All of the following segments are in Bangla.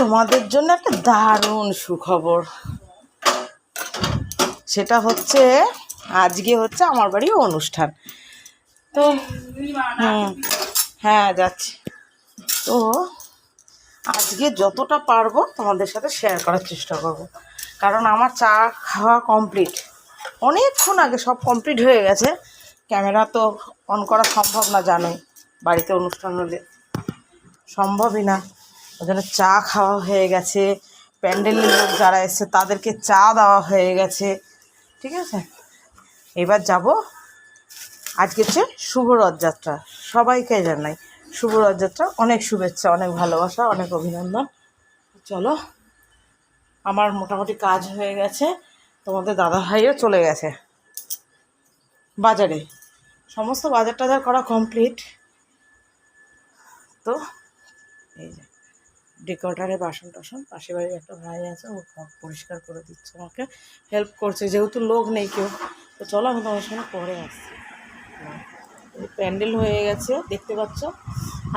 তোমাদের জন্য একটা দারুণ সুখবর। সেটা হচ্ছে, আজকে হচ্ছে আমার বাড়ি অনুষ্ঠান। তো হ্যাঁ যাচ্ছি। তো, আজকে যতটা পারব তোমাদের সাথে শেয়ার করার চেষ্টা করব। কারণ আমার চা খাওয়া কমপ্লিট অনেকক্ষণ আগে সব কমপ্লিট হয়ে গেছে। ক্যামেরা তো অন করা সম্ভব না, জানোই। বাড়িতে অনুষ্ঠান হলে। সম্ভবই না। জন্য চা খাওয়া হয়ে গেছে। প্যান্ডেলের লোক যারা এসছে, তাদেরকে চা দেওয়া হয়ে গেছে। ঠিক আছে? এবার যাব। আজকে হচ্ছে শুভ রথযাত্রা। সবাইকে জানাই শুভ রথযাত্রা। অনেক শুভেচ্ছা, অনেক ভালোবাসা, অনেক অভিনন্দন। চলো, আমার মোটামুটি কাজ হয়ে গেছে। তোমাদের দাদা ভাইও চলে গেছে। বাজারে। সমস্ত বাজার টাজার করা কমপ্লিট তো, এই যে। ডেকোরেটারে বাসন টাসন পাশে বাড়ির একটা ভাই আছে, ও সব পরিষ্কার করে দিচ্ছে আমাকে হেল্প করছে, যেহেতু লোক নেই কেউ। তো চলো আমি তোমার সঙ্গে পরে আসছি। প্যান্ডেল হয়ে গেছে, দেখতে পাচ্ছ?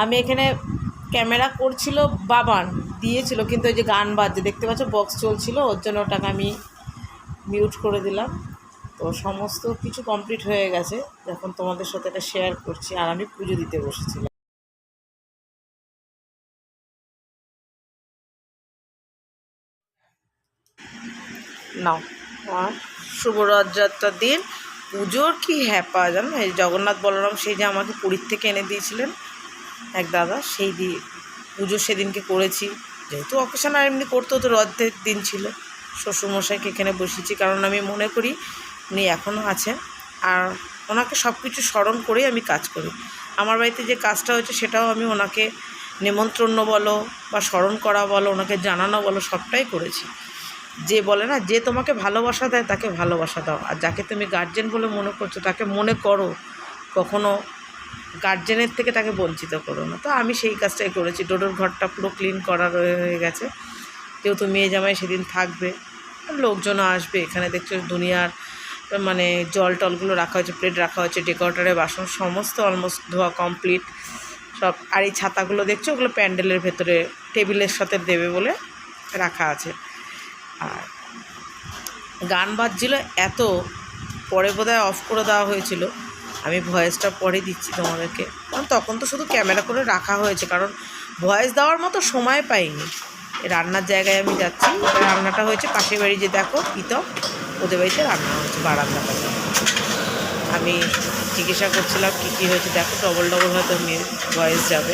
আমি এখানে ক্যামেরা করছিল বাবান দিয়েছিল, কিন্তু ওই যে গান বাজছে, দেখতে পাচ্ছ? বক্স চলছিল, ওর জন্য ওটাকে আমি মিউট করে দিলাম। তো সমস্ত কিছু কমপ্লিট হয়ে গেছে যখন তোমাদের সাথে এটা শেয়ার করছি, আর আমি পুজো দিতে বসেছিলাম। নাও। শুভ রথযাত্রার দিন। পুজোর কি হ্যাপা জানো এই জগন্নাথ বলরাম সেই যে আমাকে পুরীর থেকে এনে দিয়েছিলেন, এক দাদা, সেই দিয়ে পুজো সেদিনকে করেছি। যেহেতু অকেশন আর এমনি করতেও তো রথের দিন ছিল। শ্বশুরমশাইকে এখানে বসেছি কারণ আমি মনে করি উনি এখনও আছেন। আর ওনাকে সব কিছু স্মরণ করেই আমি কাজ করি। আমার বাড়িতে যে কাজটা হয়েছে সেটাও আমি ওনাকে নেমন্ত্রণ বলো বা স্মরণ করা বলো, ওনাকে জানানো বলো, সবটাই করেছি। যে বলে না, যে তোমাকে ভালোবাসা দেয় তাকে ভালোবাসা দাও। আর যাকে তুমি গার্জেন বলে মনে করছ, তাকে মনে করো। কখনো গার্জেনের থেকে তাকে বঞ্চিত করো না। তো আমি সেই কাজটাই করেছি। ডোডোর ঘরটা পুরো ক্লিন করা হয়ে গেছে। যেহেতু মেয়ে জামাই সেদিন থাকবে। লোকজনও আসবে। এখানে দেখছ দুনিয়ার মানে জল টলগুলো রাখা হয়েছে প্লেট রাখা হয়েছে ডেকোরেটারের বাসন, সমস্ত অলমোস্ট ধোয়া কমপ্লিট সব, আর এই ছাতাগুলো দেখছ? ওগুলো প্যান্ডেলের ভেতরে, টেবিলের সাথে দেবে বলে রাখা আছে। আর গান বাজছিল এত, পরে বোধহয় অফ করে দেওয়া হয়েছিল। আমি ভয়েসটা পরে দিচ্ছি তোমাদেরকে। কারণ তখন তো শুধু ক্যামেরা করে রাখা হয়েছে, কারণ ভয়েস দেওয়ার মতো সময় পাইনি। রান্নার জায়গায় আমি যাচ্ছি, রান্নাটা হয়েছে পাশের বাড়ি যে দেখো, প্রীতম। ওদের বাড়িতে রান্না হয়েছে বারান্দাটা আমি জিজ্ঞাসা করছিলাম কী কী হয়েছে? দেখো ডবল ডবল হয়তো মেয়ে ভয়েস যাবে।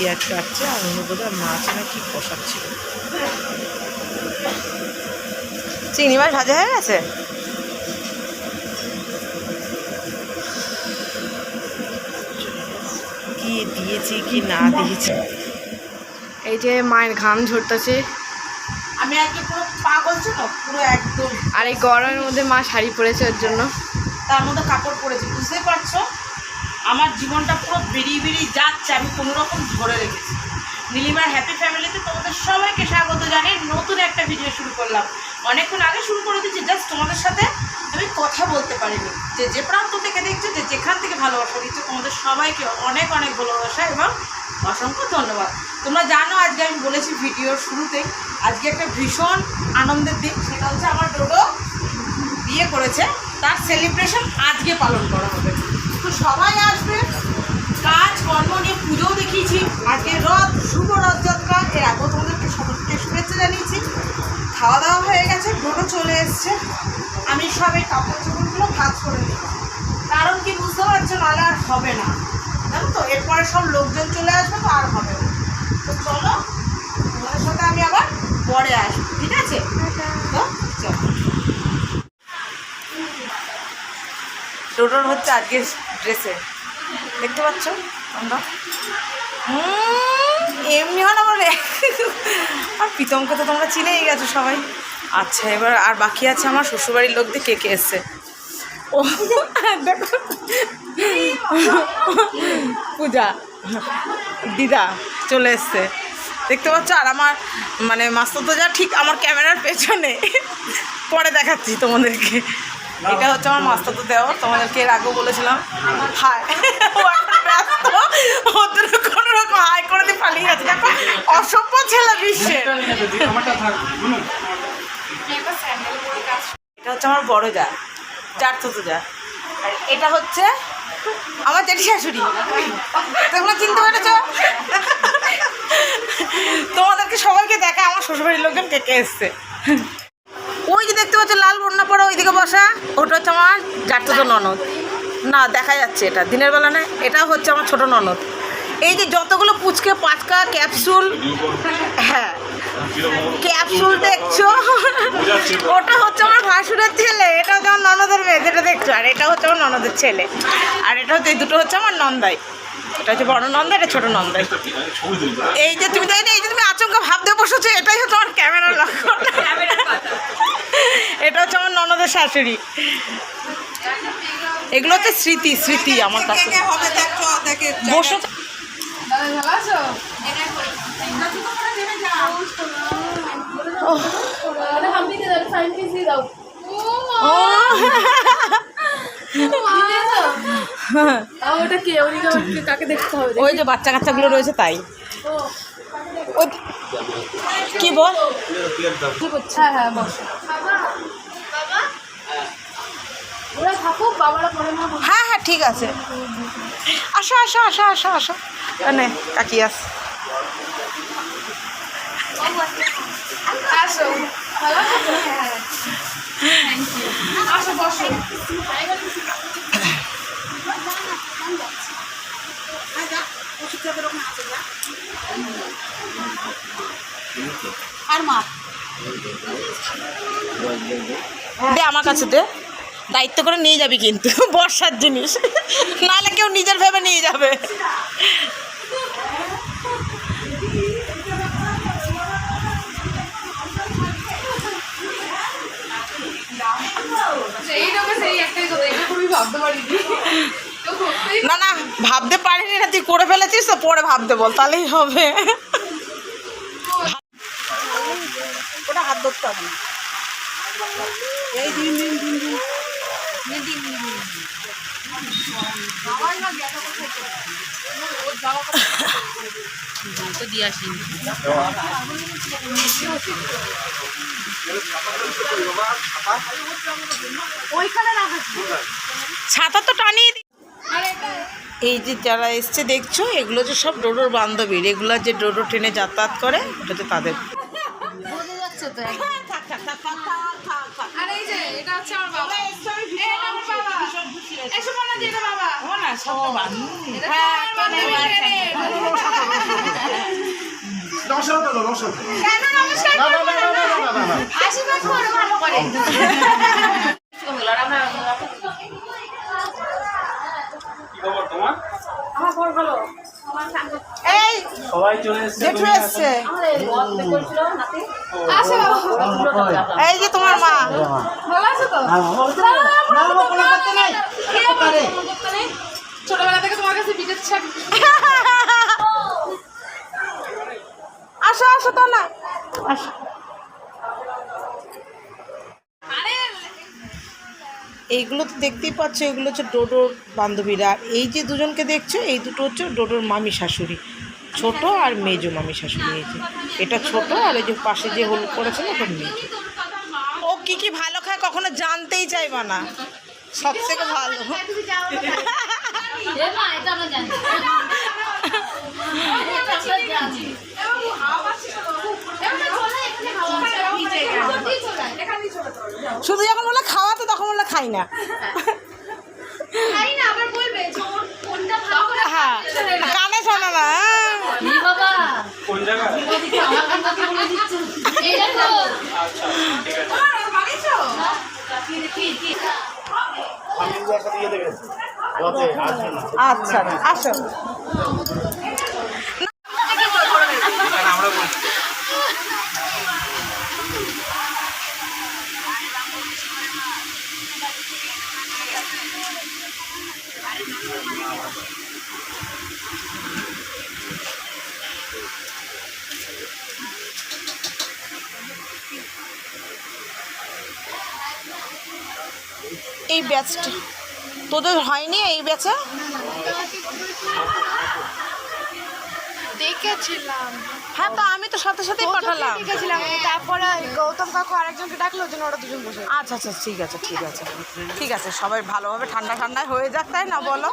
পেঁয়াজ কাটছে আর অন্য বোধহয় মাছ না কি কষাচ্ছিল চিংড়ি মাছ ভাজা হয়ে গেছে? কি দিয়েছি কি না দিয়েছি? এই যে মায়ের ঘাম ঝরতেছে। আমি আজকে পুরো পাগল ছিল পুরো একদম। আর এই গরমের মধ্যে মা শাড়ি পরেছে ওর জন্য। তার মধ্যে কাপড় পরেছি বুঝতে পারছ? আমার জীবনটা পুরো বেরিয়ে বেরিয়ে যাচ্ছে, আমি কোনো রকম ধরে রেখেছি। নীলিমার হ্যাপি ফ্যামিলিতে তোমাদের সবাইকে স্বাগত জানাই নতুন একটা ভিডিও শুরু করলাম। অনেকক্ষণ আগে শুরু করে দিচ্ছি জাস্ট তোমাদের সাথে আমি কথা বলতে পারিনি। যে যে প্রান্ত থেকে দেখছ, যে যেখান থেকে ভালোবাসা দিচ্ছে, তোমাদের সবাইকে অনেক অনেক ভালোবাসা এবং অসংখ্য ধন্যবাদ। তোমরা জানো, আজকে আমি বলেছি ভিডিওর শুরুতেই আজকে একটা ভীষণ আনন্দের দিন, সেটা হচ্ছে আমার ডোডো বিয়ে করেছে। তার সেলিব্রেশন আজকে পালন করা হবে। সবাই আসবে। কাজ, কর্ম নিয়ে পুজোও দেখিয়েছি। আজকে রথ, শুভ রথযাত্রা, এর আগেও তোমাদেরকে সকলকে শুভেচ্ছা জানিয়েছি। খাওয়া দাওয়া হয়ে গেছে ডোডো চলে এসছে। আমি সব এই কাপড় চোপড়গুলো ভাজ করে দিই কারণ কি বুঝতে পারছ, নাহলে আর হবে না। জানো তো, এরপরে সব লোকজন চলে আসবে, তো আর হবে না। তো চলো তোমাদের সাথে আমি আবার পরে আসব ঠিক আছে তো চলো ডোডোর হচ্ছে আজকে ড্রেসে দেখতে পাচ্ছ আমরা এমনি হয় না বলে। আর প্রীতমকে তো তোমরা চিনেই গেছো সবাই। আচ্ছা এবার আর বাকি আছে আমার শ্বশুরবাড়ির লোকদের কে কে এসছে? ও, দেখো। পূজা, দিদা চলে এসছে। দেখতে পাচ্ছ? আর আমার মানে মাস্তো যা ঠিক আমার ক্যামেরার পেছনে। পরে দেখাচ্ছি তোমাদেরকে। এটা হচ্ছে আমার মাস্তাতো দেওয়া তোমাদেরকে এর আগেও বলেছিলাম কোনো পালিয়ে অসভ্য ছেলে বিশ্বের এটা হচ্ছে আমার বড় যা তো যা। এটা হচ্ছে আমার জেঠি শাশুড়ি। চিনতে পেরেছ? তোমাদেরকে সবাইকে দেখা আমার শ্বশুরবাড়ির লোকজন কে কে এসছে। ওই যে দেখতে পাচ্ছ লাল বন্যা পড়া ওইদিকে বসা, ওটা হচ্ছে আমার যারতো ননদ। না, দেখা যাচ্ছে এটা, দিনের বেলা না এটা হচ্ছে আমার ছোট ননদ। এই যে যতগুলো পুচকে পাচকা ক্যাপসুল হ্যাঁ ক্যাপসুল দেখছ? ওটা হচ্ছে আমার ভাসুরের ছেলে, এটা হচ্ছে আমার ননদের মেয়ে, যেটা দেখছ, আর এটা হচ্ছে আমার ননদের ছেলে, আর এটা হচ্ছে, এই দুটো হচ্ছে আমার নন্দাই। এটা হচ্ছে বড় নন্দা এটা ছোট নন্দাই এই যে তুমি তাই না এই যে তুমি আচমকা ভাবতে বসেছো এটাই হচ্ছে আমার ক্যামেরার লক্ষণ এটা হচ্ছে আমার ননদের শাশুড়ি। এগুলো হচ্ছে স্মৃতি স্মৃতি আমার কাছে। বসে। ভালো আছো? ও। ওটা কে কাকে দেখতে হবে ওই যে বাচ্চা কাচ্চাগুলো রয়েছে তাই। কি বল? হ্যাঁ হ্যাঁ বসো হ্যাঁ হ্যাঁ ঠিক আছে। আসো আসো আসো আসো আসো। নে কাকি আস। আসো। আছো তো? দে আমার কাছে দে। দায়িত্ব করে নিয়ে যাবি কিন্তু, বর্ষার জিনিস। নাহলে কেউ নিজের ভেবে নিয়ে যাবে। ভাবতে পারিনি না, তুই করে ফেলেছিস তো, পরে ভাবতে বল, তাহলেই হবে। দিন। ছাতা তো টানিয়ে দি এই যে যারা এসছে দেখছ? এগুলো যে সব ডোডোর বান্ধবী। রেগুলার যে ডোডো ট্রেনে যাতায়াত করে ওটা হচ্ছে তাদের আর এই যে এটা হচ্ছে আমার বাবা এটা আমার বাবা এসো বাবা দিয়ে এটা বাবা এটা আমার বান্ধবী রে। নমস্কার দাদা নমস্কার কেন নমস্কার না না না না না না না আশীর্বাদ করো ভালো করে এই সবাই চলে জেঠু এসছে এই যে তোমার মা ভালো আছো তো কে বলে ফোন করতে নেই? ছোটবেলা থেকে তোমার কাছে আসো আসো তো না আসো এইগুলো তো দেখতেই পাচ্ছ এগুলো হচ্ছে ডোডোর বান্ধবীরা। আর এই যে দুজনকে দেখছ এই দুটো হচ্ছে ডোডোর মামি শাশুড়ি। ছোট আর মেজো মামি শাশুড়ি এই যে। এটা ছোট আর এই যে পাশে যে হলুদ করেছে না ওটা মেজো। ও কি কি ভালো খায় কখনো জানতেই চাইবা না। সব থেকে ভালো। শুধু যখন বলে খাওয়াতে তখন বলে খাই না। হ্যাঁ কানে শোনো না হ্যাঁ। কোন জায়গায় আমি একসাথে ইয়ে দেখে রথে আসবে না আচ্ছা আসো আমরা বলছি এই ব্যাচটা তোদের হয়নি এই ব্যাচে দেখেছিলাম। হ্যাঁ তো আমি তো সাথে সাথেই পাঠালাম। দেখেছিলাম। তারপরে গৌতম কাকু আরেকজনকে ডাকলো ওই জন্য ওরা দুজন বসে আচ্ছা আচ্ছা ঠিক আছে ঠিক আছে। ঠিক আছে সবাই ভালোভাবে ঠান্ডা ঠান্ডায় হয়ে যাক তাই না বলো।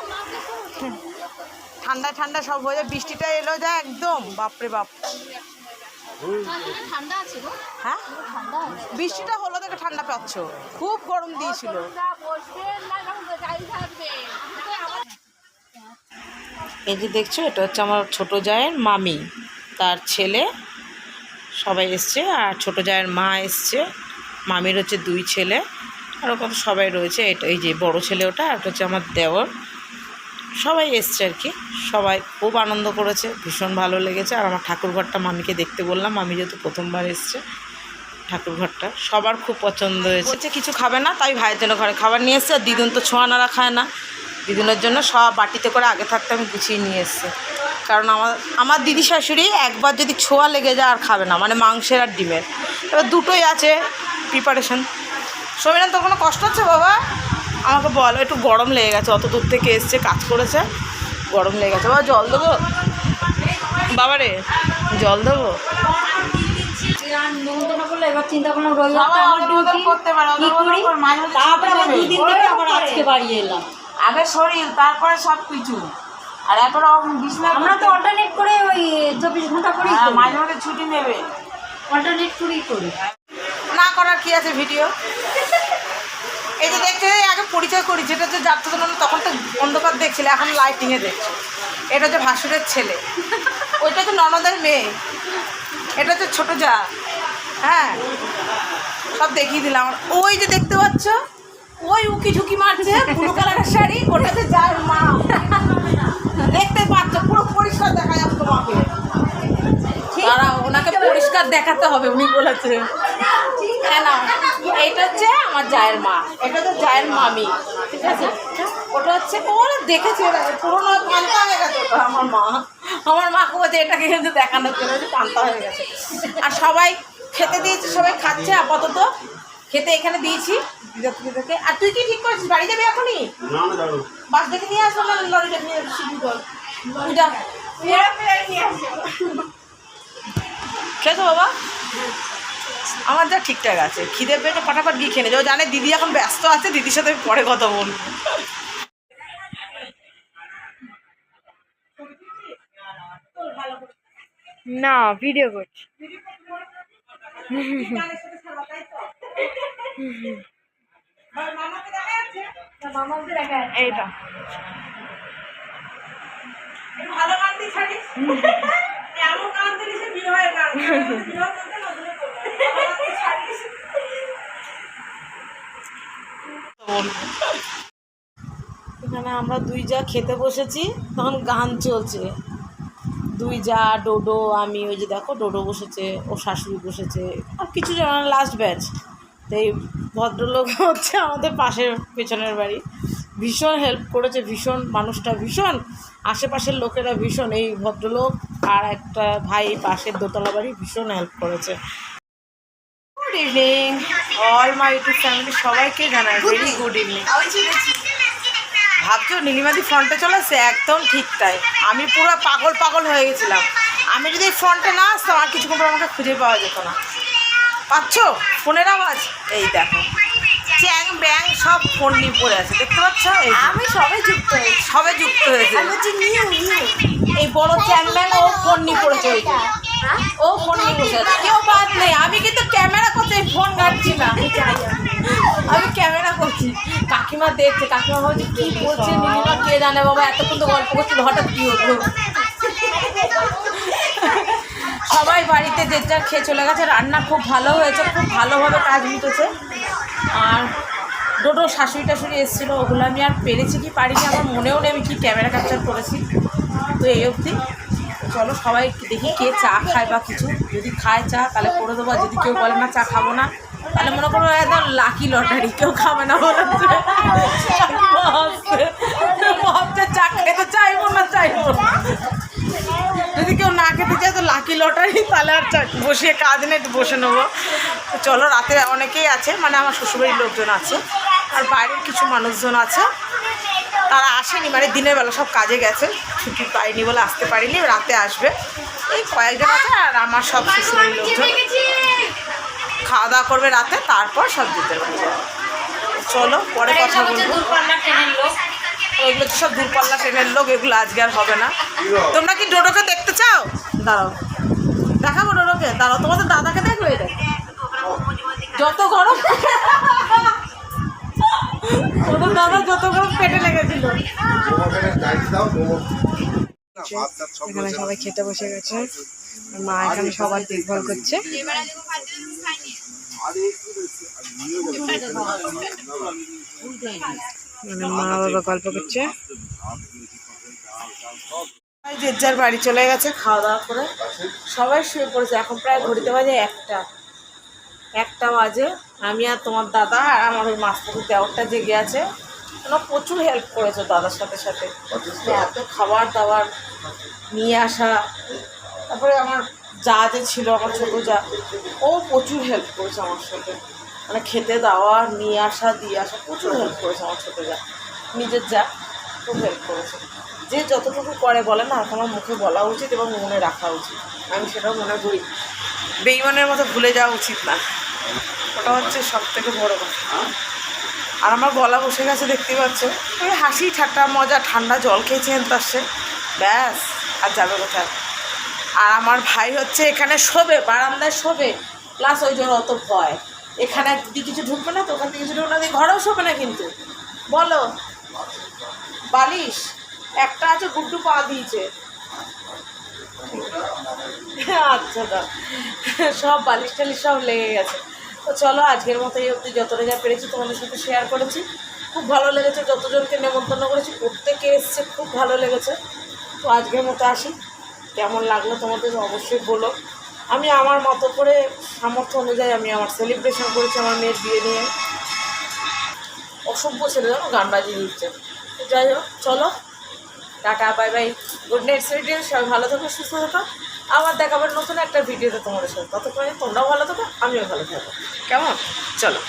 ঠান্ডায় ঠান্ডা সব হয়ে যায় বৃষ্টিটা এলো যায় একদম। বাপরে বাপ। হ্যাঁ? বৃষ্টিটা হলো দেখে ঠান্ডা পাচ্ছ। খুব গরম দিয়েছিল। এই যে দেখছ এটা হচ্ছে আমার ছোট জায়ের মামি। তার ছেলে। সবাই এসছে আর ছোট জায়ের মা এসছে। মামির হচ্ছে দুই ছেলে। আর ওরকম সবাই রয়েছে। এটা এই যে বড় ছেলে ওটা আর এটা হচ্ছে আমার দেওর। সবাই এসছে আর কি। সবাই খুব আনন্দ করেছে, ভীষণ ভালো লেগেছে। আর আমার ঠাকুরঘরটা মামিকে দেখতে বললাম, মামি যেহেতু প্রথমবার এসছে ঠাকুরঘরটা। সবার খুব পছন্দ হয়েছে। বলছে, কিছু খাবে না, তাই ভাইয়ের জন্য ঘরে খাবার নিয়ে এসছে। আর দিদুন তো ছোঁয়া নাড়া খায় না। দিদুনের জন্য সব বাটিতে করে আগে থাকতে আমি গুছিয়ে নিয়ে এসছি। কারণ আমার আমার দিদি শাশুড়ি একবার যদি ছোঁয়া লেগে যায় আর খাবে না মানে মাংসের আর ডিমের। এবার দুটোই আছে প্রিপারেশন সমীরন তোর কোনো কষ্ট হচ্ছে বাবা? আমাকে বলো একটু গরম লেগে গেছে অত দূর থেকে এসছে কাজ করেছে গরম লেগে গেছে। বাবা জল দেবো? বাবা রে জল দেবো? চিন্তা করলাম আজকে বাড়ি এলাম। আগে শরীর তারপরে সব কিছু আর এখন বিছনা আমরা তো অল্টারনেট করে ওই চব্বিশ ঘণ্টা করেই হ্যাঁ, মাঝে মাঝে ছুটি নেবে। অল্টারনেট করেই করি। না করার কি আছে ভিডিও এই যে দেখতে আগে পরিচয় করি, যেটা যে তো তখন তো অন্ধকার দেখছিলে, এখন লাইটিংয়ে দেখছ। এটা হচ্ছে ভাসুরের ছেলে। ওইটা হচ্ছে ননদের মেয়ে। এটা হচ্ছে ছোট যা। হ্যাঁ। সব দেখিয়ে দিলাম। ওই যে দেখতে পাচ্ছ, ওই উকি ঝুঁকি মারছে ব্লু কালারের শাড়ি, ওটা ওটাতে যার মা। দেখতে পাচ্ছ, পুরো পরিষ্কার দেখা যাচ্ছে তোমাকে। তারা ওনাকে পরিষ্কার দেখাতে হবে, উনি বলেছে। হ্যাঁ না এটা হচ্ছে আমার জায়ের মা। এটা তো জায়ের মামি। ঠিক আছে? ওটা হচ্ছে ও দেখেছি ওরা, পুরোনো পান্তা হয়ে গেছে ওটা আমার মা। আমার মা বলছে এটাকে কিন্তু দেখানোর জন্য যে পান্তা হয়ে গেছে। আর সবাই খেতে দিয়েছে সবাই খাচ্ছে আপাতত। খেতে এখানে দিয়েছি দিদাকে আর তুই কি ঠিক করেছিস? বাড়ি যাবি এখনই? না না যাব বাস দেখে নিয়ে আসব। না লরি দেখে নিয়ে আসবি। বাবা? আমার যা ঠিকঠাক আছে। খিদে পেটে ফটাফট গিয়ে খেয়ে নেবে জানে দিদি এখন ব্যস্ত আছে দিদির সাথে পরে কথা বলব। না ভিডিও করছি। এইটা ভালো গান দিয়ে ছাড়িস এমন গান দিলিস বিয়ে হয়ে গান বিয়ে করতে না দূরে করবে। ভালো গান দিয়ে ছাড়িস। এখানে আমরা দুই যা খেতে বসেছি, তখন গান চলছে। দুই যা, ডোডো, আমি ওই যে দেখো, ডোডো বসেছে ও শাশুড়ি বসেছে, আর কিছু জন লাস্ট ব্যাচ তো এই ভদ্রলোক হচ্ছে আমাদের পাশের, পেছনের বাড়ি। ভীষণ হেল্প করেছে, ভীষণ মানুষটা, ভীষণ আশেপাশের লোকেরা ভীষণ। এই ভদ্রলোক আর একটা ভাই পাশের দোতলা বাড়ি ভীষণ হেল্প করেছে। Good evening all my YouTube family সবাইকে জানাই ভেরি গুড ইভিনিং ভাবছ নীলিমাদি ফ্রন্টে চলে আসছে একদম ঠিক তাই আমি পুরো পাগল পাগল হয়ে গেছিলাম। আমি যদি ফ্রন্টে না আসতাম আর কিছুক্ষণ পর আমাকে খুঁজে পাওয়া যেত না। পাচ্ছ? ফোনের আওয়াজ? এই দেখো। চ্যাং ব্যাং সব ফোন নিয়ে পড়ে আছে দেখতে পাচ্ছ। আমি সবে যুক্ত হয়েছি। সবে যুক্ত হয়েছে। এই বড় চ্যাং ব্যাং ও ফোন নিয়ে পড়েছে ওই যে। ও ফোন কেউ বাদ নেই, আমি কিন্তু ক্যামেরা করতে ফোন ঘাটছি না। আমি ক্যামেরা করছি। কাকিমা দেখছে, কাকিমা বলছে কি বলছে নীলিমা? কে জানে বাবা, এতক্ষণ তো গল্প করছিল হঠাৎ কি হলো? সবাই বাড়িতে যে যার খেয়ে চলে গেছে, রান্না খুব ভালো হয়েছে, খুব ভালোভাবে কাজ মিটেছে। আর ডোডো শাশুড়ি টাশুড়ি এসেছিল, ওগুলো আমি আর পেরেছি কি পারিনি, আমার মনেও নেই আমি কি ক্যামেরা ক্যাপচার করেছি। তো এই অবধি। চলো সবাই দেখি কে চা খায় বা কিছু। যদি খায় চা, তাহলে করে দেবো। যদি কেউ বলে না, চা খাব না, তাহলে মনে করো একদম লাকি লটারি কেউ খাবে না। ভাবছে চা খেতে চাইব না চাইব। যদি কেউ না খেতে চায়, তো লাকি লটারি তাহলে আর বসিয়ে কাজ নেই, একটু বসে নেব। চলো, রাতে অনেকেই আছে মানে আমার শ্বশুরবাড়ির লোকজন আছে, আর বাইরের কিছু মানুষজন আছে। তারা আসেনি মানে দিনের বেলা সব কাজে গেছে। ছুটি পাইনি বলে আসতে পারিনি রাতে আসবে। এই কয়েকজন আছে আর আমার সব শ্বশুরের লোকজন। খাওয়া দাওয়া করবে রাতে তারপর সব দিতে পারবে চলো পরে কথা বলব। দূরপাল্লার ট্রেনের লোক। এগুলো তো সব দূরপাল্লা ট্রেনের লোক এগুলো আজকে আর হবে না। তোমরা কি ডোডোকে দেখতে চাও? দাঁড়াও। দেখাবো ডোডোকে। দাঁড়াও তোমাদের দাদাকে দেখবে দেখ যত গরম তোমাদের দাদা যত গরম পেটে লেগেছিল। এখানে সবাই খেতে বসে গেছে। মা এখানে সবার দেখভাল করছে। মানে মা বাবা গল্প করছে। যে যার বাড়ি চলে গেছে, খাওয়া দাওয়া করে সবাই শুয়ে পড়েছে। এখন প্রায় ঘড়িতে বাজে একটা। একটা বাজে। আমি আর তোমার দাদা আর আমার ওই মাস্টারের দেওয়ারটা জেগে আছে। ওরা প্রচুর হেল্প করেছে দাদার সাথে সাথে। এত খাবার দাবার নিয়ে আসা তারপরে আমার যা যে ছিল আমার ছোটো যা ও প্রচুর হেল্প করেছে আমার সাথে। মানে খেতে দেওয়া নিয়ে আসা দিয়ে আসা প্রচুর হেল্প করেছে আমার ছোটো যা। নিজের যা খুব হেল্প করেছে। যে যতটুকু করে বলে না আমার মুখে বলা উচিত এবং মনে রাখা উচিত। আমি সেটাও মনে করি। বেইমানের মতো ভুলে যাওয়া উচিত না। ওটা হচ্ছে সব থেকে বড় কথা। আর আমার গলা বসে গেছে দেখতে পাচ্ছ। ওই হাসি, ঠাট্টা, মজা, ঠান্ডা জল খেয়েছেন তার সে। ব্যাস, আর যাবে কোথায়? আর আমার ভাই হচ্ছে এখানে শোবে, বারান্দায় শোবে। প্লাস ওই জন্য অত ভয়। এখানে যদি কিছু ঢুকবে না, তো ওখান থেকে কিছু ঢুকবে না। ঘরেও শোবে না কিন্তু। বলো, বালিশ? একটা আছে, গুড্ডু পা দিয়েছে। আচ্ছা সব বালিশ টালিশ সব লেগে গেছে। তো চলো, আজকের মতো এই অবধি যতটা যা পেরেছি তোমাদের সাথে শেয়ার করেছি। খুব ভালো লেগেছে, যতজনকে নেমন্তন্ন করেছি প্রত্যেকে এসছে, খুব ভালো লেগেছে। তো আজকের মতো আসি। কেমন লাগল তোমাদের অবশ্যই বলো। আমি আমার মতো করে সামর্থ্য অনুযায়ী আমি আমার সেলিব্রেশন করেছি আমার মেয়ের বিয়ে নিয়ে। অসভ্য ছেলে, জানো গান বাজিয়ে দিচ্ছে যাই হোক, চলো, tata bye bye good night সুইডিয়ান সবাই ভালো থাকো, সুস্থ থাকো। আবার দেখাবার নতুন একটা ভিডিওতে তোমাদের সাথে ততক্ষণে তোমরাও ভালো থাকো, আমিও ভালো থাকব কেমন? চলো।